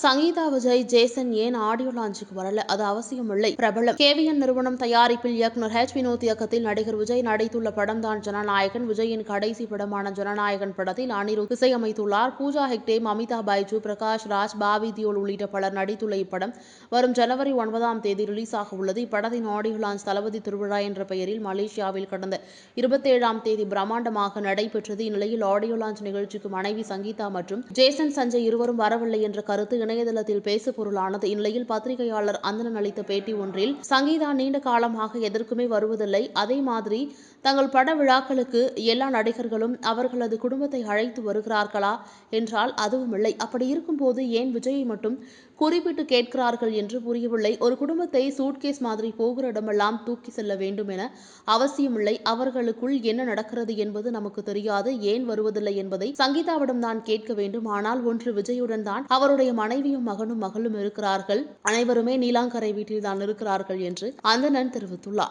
Sangeetha Vijay Jason ஏன் audio லான்ச்சுக்கு வரல? அது அவசியம் இல்லை பிரபலம் கேவிஎன் நிறுவனம் தயாரிப்பில் இயக்குனர் ஹெச் வினோத் இயக்கத்தில் நடிகர் விஜய் நடித்துள்ள படம் தான் ஜனநாயகன். விஜயின் கடைசி படமான ஜனநாயகன் படத்தில் அனிருத் இசையமைத்துள்ளார். பூஜா ஹெக்டே மமிதா பைஜு பிரகாஷ் ராஜ் பாவி தியோல் உள்ளிட்ட பலர் நடித்துள்ள இப்படம் வரும் ஜனவரி ஒன்பதாம் தேதி ரிலீஸ் ஆக உள்ளது. இப்படத்தின் ஆடியோ லான்ச் தளபதி திருவிழா என்ற பெயரில் மலேசியாவில் கடந்த இருபத்தேழாம் தேதி பிரம்மாண்டமாக நடைபெற்றது. இந்நிலையில் ஆடியோ லான்ச் நிகழ்ச்சிக்கு மனைவி சங்கீதா மற்றும் ஜேசன் சஞ்சய் இருவரும் வரவில்லை என்ற கருத்து இணையதளத்தில் பேசு பொருளானது இந்நிலையில் பத்திரிகையாளர் அந்தனன் அளித்த பேட்டி ஒன்றில் சங்கீதா நீண்ட காலமாக எதற்குமே வருவதில்லை. அதே மாதிரி தங்கள் பட விழாக்களுக்கு எல்லா நடிகர்களும் அவர்களது குடும்பத்தை அழைத்து வருகிறார்களா? என்றால் அதுவும் இல்லை அப்படி இருக்கும்போது ஏன் விஜயை மட்டும் குறிப்பிட்டு கேட்கிறார்கள் என்று புரியவில்லை. ஒரு குடும்பத்தை சூட்கேஸ் மாதிரி போகிற இடமெல்லாம் தூக்கி செல்ல வேண்டும் என அவசியமில்லை. அவர்களுக்குள் என்ன நடக்கிறது என்பது நமக்கு தெரியாது. ஏன் வருவதில்லை என்பதை சங்கீதாவிடம் தான் கேட்க வேண்டும். ஆனால் ஒன்று விஜயுடன் தான் அவருடைய மனைவியும் மகனும் மகளும் இருக்கிறார்கள். அனைவருமே நீலாங்கரை வீட்டில் தான் இருக்கிறார்கள் என்று அந்தணன் தெரிவித்துள்ளார்.